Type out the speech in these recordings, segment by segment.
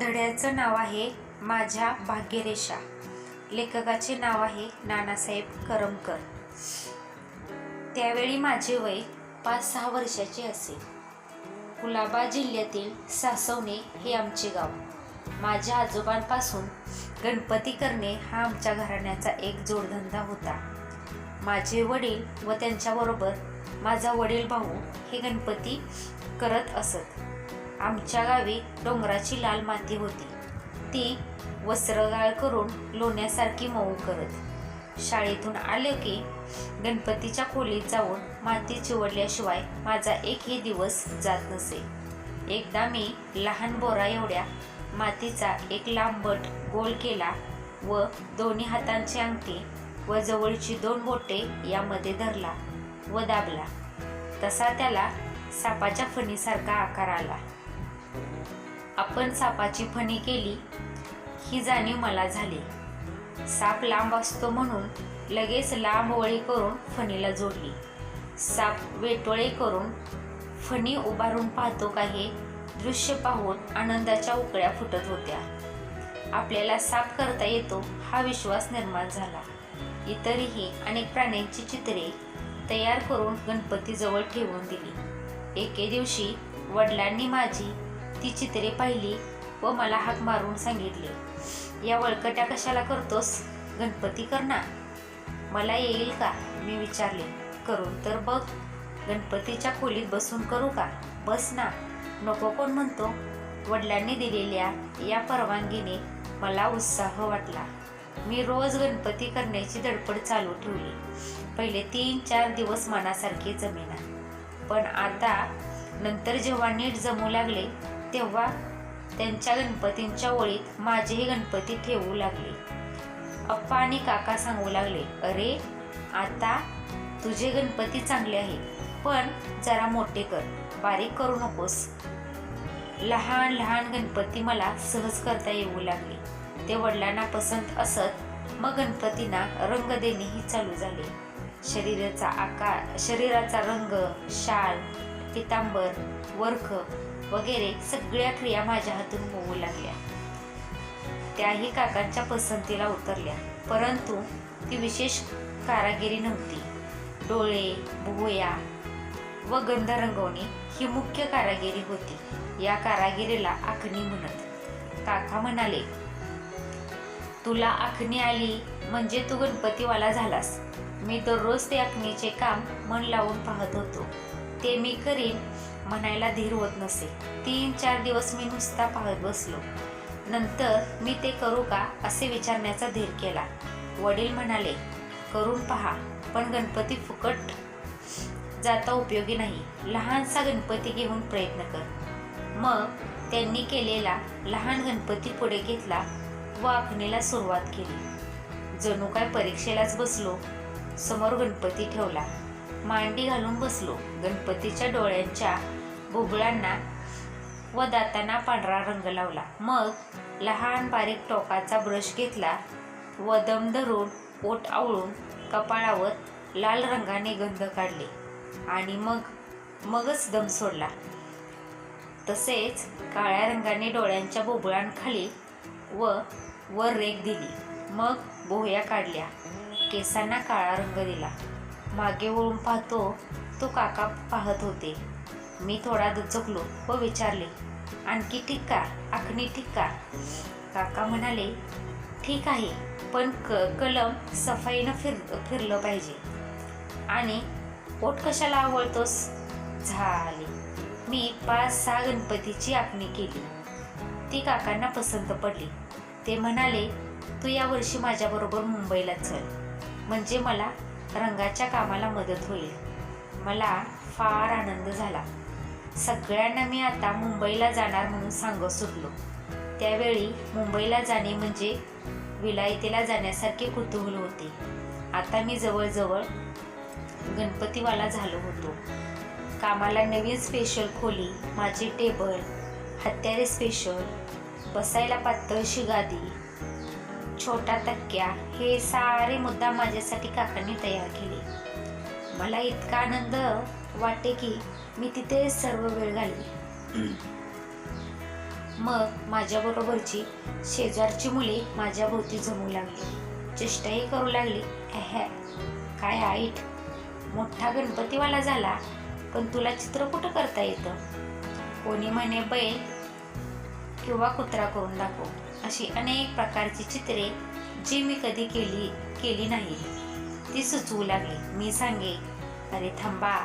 धड्याचं नाव आहे माझ्या भाग्यरेषा. लेखकाचे नाव आहे नानासाहेब करमकर. त्यावेळी माझे वय पाच सहा वर्षाचे असेल. कुलाबा जिल्ह्यातील सासवणे हे आमचे गाव. माझ्या आजोबांपासून गणपती करणे हा आमच्या घराण्याचा एक जोडधंदा होता. माझे वडील व त्यांच्याबरोबर माझा वडील भाऊ हे गणपती करत असत. आमच्या गावी डोंगराची लाल माती होती. ती वस्त्रगाळ करून लोण्यासारखी मऊ करत. शाळेतून आले की गणपतीच्या खोलीत जाऊन माती चिवडल्याशिवाय माझा एकही दिवस जात नसे. एकदा मी लहान बोरा एवढ्या मातीचा एक लांबट गोल केला व दोन्ही हातांची अंगठी व जवळची दोन बोटे यामध्ये धरला व दाबला. तसा त्याला सापाच्या फणीसारखा आकार आला. आपण सापाची फणी केली ही जाणीव मला झाली. साप लांब असतो म्हणून लगेच लांब वळी करून फणीला जोडली. साप वेटोळे करून फणी उभारून पाहतो का हे दृश्य पाहून आनंदाच्या उकळ्या फुटत होत्या. आपल्याला साप करता येतो हा विश्वास निर्माण झाला. इतरही अनेक प्राण्यांची चित्रे तयार करून गणपतीजवळ ठेवून दिली. एके दिवशी वडिलांनी माझी ती चित्रे पाहिली व मला हाक मारून सांगितले. या वळकट्या कशाला करतोस? गणपती कर ना मला येईल का? मी विचारले. करून तर बघ. गणपतीच्या खोलीत बसून करू का? बस ना. नको कोण म्हणतो. वडिलांनी दिलेल्या या परवानगीने मला उत्साह वाटला. मी रोज गणपती करण्याची धडपड चालू ठेवली. पहिले तीन चार दिवस मनासारखे जमेना. पण आता नंतर जेव्हा नीट जमू लागले तेव्हा त्यांच्या गणपतींच्या ओळीत माझेही गणपती ठेवू लागले. अप्पा आणि काका सांगू लागले अरे आता तुझे गणपती चांगले आहेत पण जरा मोठे कर बारीक करू नकोस. लहान लहान गणपती मला सहज करता येऊ लागले. ते वडिलांना पसंत असत मग गणपतींना रंग देणेही चालू झाले. शरीराचा आकार शरीराचा रंग शाल पितांबर वर्ख वगैरे सगळ्या क्रिया माझ्या हातून होऊ लागल्या. त्याही काकांच्या पसंतीला उतरल्या. परंतु ती विशेष कारागिरी नव्हती. डोळे भुवया व गंध रंगवणे ही मुख्य कारागिरी होती. या कारागिरीला आखणी म्हणत. काका म्हणाले तुला आखणी आली म्हणजे तू गणपतीवाला झालास. मी दररोज ते आखणीचे काम मन लावून पाहत होतो. ते मी करीन म्हणायला धीर होत नसे. तीन चार दिवस मी नुसता पाहत बसलो. नंतर मी ते करू का असे विचारण्याचा धीर केला. वडील म्हणाले करून पहा पण गणपती फुकट जाता उपयोगी नाही. लहानसा गणपती घेऊन प्रयत्न कर. मग त्यांनी केलेला लहान गणपती पुढे घेतला व आखणीला सुरुवात केली. जणू काय परीक्षेलाच बसलो. समोर गणपती ठेवला. मांडी घालून बसलो. गणपतीच्या डोळ्यांच्या बुबुळांना व दातांना पांढरा रंग लावला. मग लहान बारीक टोकाचा ब्रश घेतला व दम धरून ओट आवळून कपाळावर लाल रंगाने गंध काढले आणि मग मगच दम सोडला. तसेच काळ्या रंगाने डोळ्यांच्या बोबळांखाली व वर रेख दिली. मग बोहया काढल्या. केसांना काळा रंग दिला. मागे वळून पाहतो तो काका पाहत होते. मी थोडा दुचकलो व विचारले आणखी ठीक का आखणी ठीक का काका म्हणाले ठीक आहे पण क कलम सफाईनं फिर फिरलं पाहिजे. आणि पोट कशाला आवळतोस? झाले मी पाच सहा गणपतीची आखणी केली. ती काकांना पसंत पडली. ते म्हणाले तू यावर्षी माझ्याबरोबर मुंबईला चल म्हणजे मला रंगाच्या कामाला मदत होईल. मला फार आनंद झाला. सगळ्यांना मी आता मुंबईला जाणार म्हणून सांगत सुटलो. त्यावेळी मुंबईला जाणे म्हणजे विलायतेला जाण्यासारखे कुतूहल होते. आता मी जवळजवळ गणपतीवाला झालो होतो. कामाला नवीन स्पेशल खोली माझे टेबल हत्यारे स्पेशल बसायला पातळशी गादी छोटा तक्क्या हे सारे मुद्दा माझ्यासाठी काकांनी तयार केले. मला इतका आनंद वाटे की मी तिथे सर्व वेळ घालवी मग माझ्याबरोबरची शेजारची मुले माझ्याभोवती जमू लागली. चेष्टाही करू लागली. एहे काय आईट? मोठा गणपतीवाला झाला पण तुला चित्र कुठं करता येतं? कोणी म्हणे बैल किंवा कुत्रा करून दाखव. अशी अनेक प्रकारची चित्रे जी मी कधी केली केली नाही. ती सुचवू लागली. मी सांगे अरे थांबा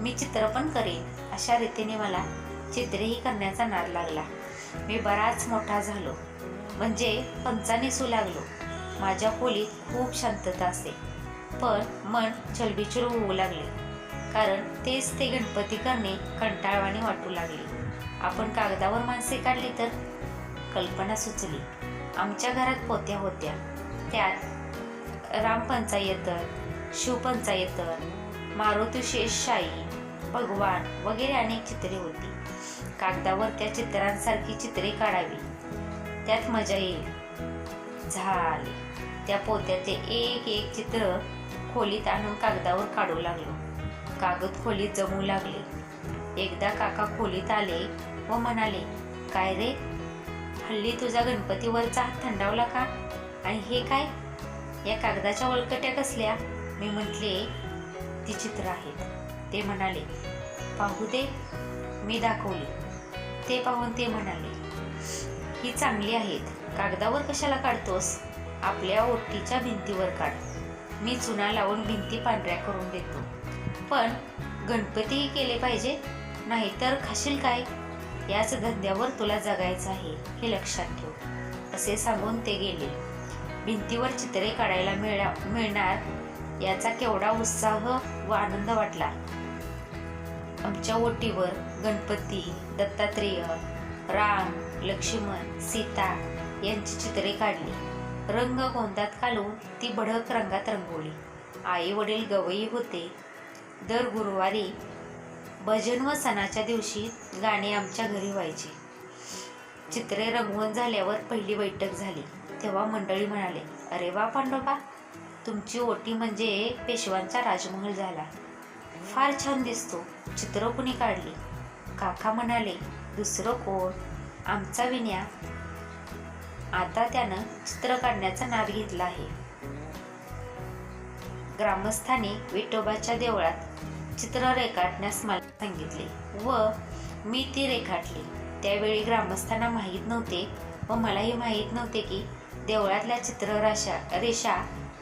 मी चित्र पण करेन अशा रीतीने मला चित्रेही करण्याचा नाद लागला. मी बराच मोठा झालो. म्हणजे पंचा नेसू लागलो. माझ्या खोलीत खूप शांतता असे. पण मन चलबिचूर होऊ लागले. कारण तेच ते गणपती करणे कंटाळवाणी वाटू लागले. आपण कागदावर माणसे काढली तर? कल्पना सुचली. आमच्या घरात पोत्या होत्या. त्यात रामपंचायतन शिवपंचायतन मारुती शेषशाही भगवान वगैरे अनेक चित्रे होती. कागदावर त्या चित्रांसारखी चित्रे काढावी. त्यात मजा येईल. झाले. त्या पोत्याचे एक एक चित्र खोलीत आणून कागदावर काढू लागलो. कागद खोलीत जमू लागले. एकदा काका खोलीत आले व म्हणाले काय रे? हल्ली तुझा गणपतीवरचा हात थंडावला का? आणि हे काय? या कागदाच्या वळकट्या कसल्या? मी म्हटले ती चित्र आहेत. ते म्हणाले पाहू दे मी दाखवली. ते पाहून ते म्हणाले ही चांगली आहेत. कागदावर कशाला काढतोस? आपल्या ओटीच्या भिंतीवर काढ. मी चुना लावून भिंती पांढऱ्या करून देतो. पण गणपतीही केले पाहिजे नाहीतर खाशील काय? याच धंद्यावर तुला जगायचं आहे हे लक्षात ठेव. असे सांगून ते गेले. भिंतीवर चित्रे काढायला मिळा मिळणार याचा केवढा उत्साह व आनंद वाटला. आमच्या ओटीवर गणपती दत्तात्रेय राम लक्ष्मण सीता यांची चित्रे काढली. रंग गोंदात घालून ती भडक रंगात रंगवली. आई वडील गवई होते. दर गुरुवारी भजन व सणाच्या दिवशी गाणे आमच्या घरी व्हायचे. चित्रे रंगवून झाल्यावर पहिली बैठक झाली. तेव्हा मंडळी म्हणाले अरे वा पांडोबा तुमची ओटी म्हणजे पेशवांचा राजमहल झाला. फार छान दिसतो. चित्र कुणी काढली? काका म्हणाले दुसरं कोण? आमचा विन्या. आता त्यानं चित्र काढण्याचा नाद घेतला आहे. ग्रामस्थांनी विठोबाच्या देवळात चित्र रेखाटण्यास मला सांगितले व मी ती रेखाटली. त्यावेळी ग्रामस्थांना माहीत नव्हते व मलाही माहीत नव्हते की देवळातल्या चित्रराशा रेषा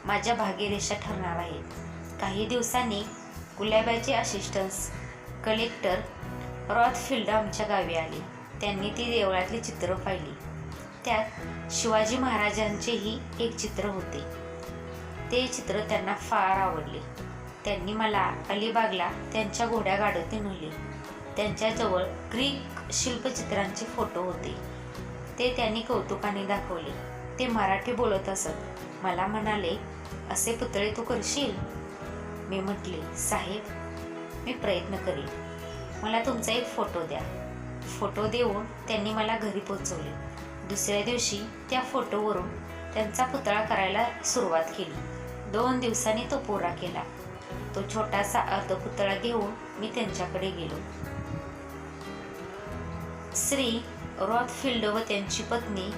माझ्या भाग्यरेषा ठरणार आहेत. काही दिवसांनी गुलाबाचे असिस्टन्स कलेक्टर रॉथफिल्ड आमच्या गावी आले. त्यांनी ती देवळातली चित्र पाहिली. त्यात शिवाजी महाराजांचेही एक चित्र होते. ते चित्र त्यांना फार आवडले. त्यांनी मला अलिबागला त्यांच्या घोड्या गाडीत नेले. त्यांच्याजवळ ग्रीक शिल्पचित्रांचे फोटो होते. ते त्यांनी कौतुकाने दाखवले. ते मराठी बोलत असत. मला म्हणाले असे पुतळे तू करशील? मी म्हटले साहेब मी प्रयत्न करीन. मला तुमचा एक फोटो द्या. फोटो देऊन त्यांनी मला घरी पोचवले. दुसऱ्या दिवशी त्या फोटोवरून त्यांचा पुतळा करायला सुरुवात केली. दोन दिवसांनी तो पुरा केला. तो छोटासा अर्धपुतळा घेऊन मी त्यांच्याकडे गेलो. श्री रॉथफिल्ड व त्यांची पत्नी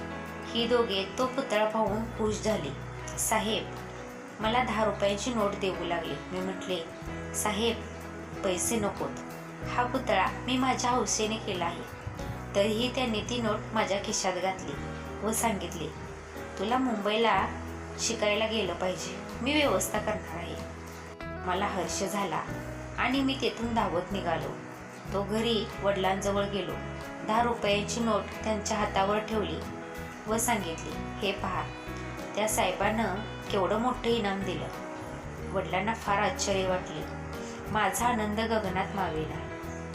ही दोघे तो पुतळा पाहून खुश झाले. साहेब मला दहा रुपयाची नोट देऊ लागली. मी म्हटले साहेब पैसे नकोत. हा पुतळा मी माझ्या हौसेने केला आहे. तरीही त्यांनी ती नोट माझ्या खिशात घातली व सांगितले तुला मुंबईला शिकायला गेलं पाहिजे. मी व्यवस्था करणार आहे. मला हर्ष झाला आणि मी तेथून धावत निघालो. तो घरी वडिलांजवळ गेलो. दहा रुपयाची नोट त्यांच्या हातावर ठेवली व सांगितली हे पहा त्या साहेबानं केवढं मोठं इनाम दिलं. वडिलांना फार आश्चर्य वाटले. माझा आनंद गगनात मावेला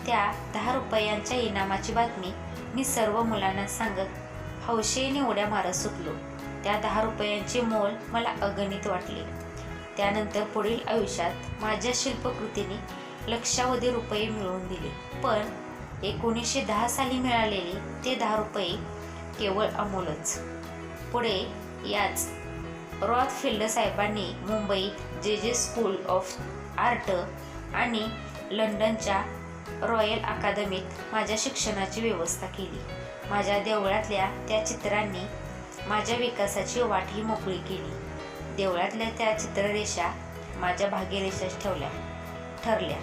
त्या दहा रुपयांच्या इनामाची बातमी मी सर्व मुलांना सांगत हौशेने उड्या मारत सुटलो. त्या दहा रुपयांचे मोल मला अगणित वाटले. त्यानंतर पुढील आयुष्यात माझ्या शिल्पकृतीने लक्षावधी रुपये मिळवून दिले. पण एकोणीसशे दहा साली मिळालेले ते दहा रुपये केवळ अमोलच. पुढे याच रॉथफिल्ड साहेबांनी मुंबईत जे जे स्कूल ऑफ आर्ट आणि लंडनच्या रॉयल अकादमीत माझ्या शिक्षणाची व्यवस्था केली. माझ्या देवळातल्या त्या चित्रांनी माझ्या विकासाची वाटही मोकळी केली. देवळातल्या त्या चित्ररेषा माझ्या भाग्यरेषा ठेवल्या ठरल्या.